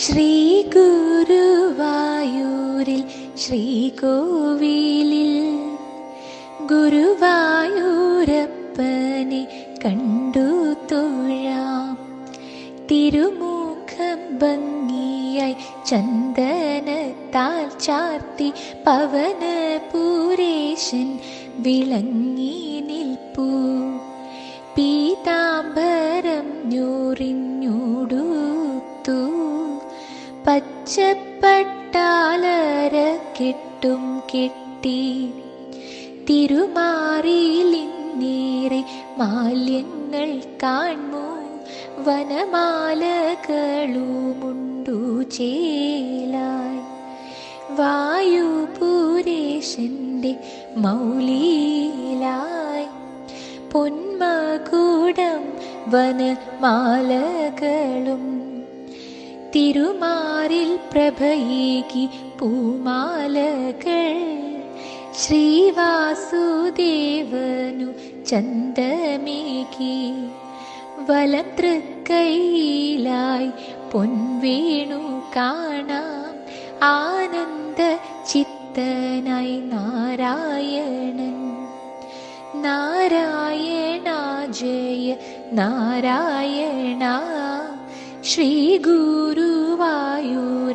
ശ്രീ ഗുരുവായൂരിൽ ശ്രീകോവിലിൽ ഗുരുവായൂരപ്പനെ കണ്ടു തൊഴാം. തിരുമുഖം ഭംഗിയായി ചന്ദനത്താൽ ചാർത്തി പവനപൂരേശൻ വിളങ്ങി നിൽപ്പൂ. പീതാംബരം ഞൂറിഞ്ഞൂടുത്തു പച്ചപ്പട്ടാലര കിട്ടും. കിട്ടി തിരുമാറിയിലിന്നേറെ മാല്യങ്ങൾ കാണൂ വനമാലകളുമുണ്ടു ചേലായി. വായുപുരേശന്റെ മൗലിയിലായി. പൊന്മകൂടം വനമാലകളും തിരുമാറിൽ പ്രഭയേകി പൂമാലകൾ ശ്രീവാസുദേവനു ചന്തമേകി വലം തൃക്കൈയിലായി പൊൻവേണു കാണാം ആനന്ദ ചിത്തനായി നാരായണൻ നാരായണ ജയ നാരായണ ശ്രീ you.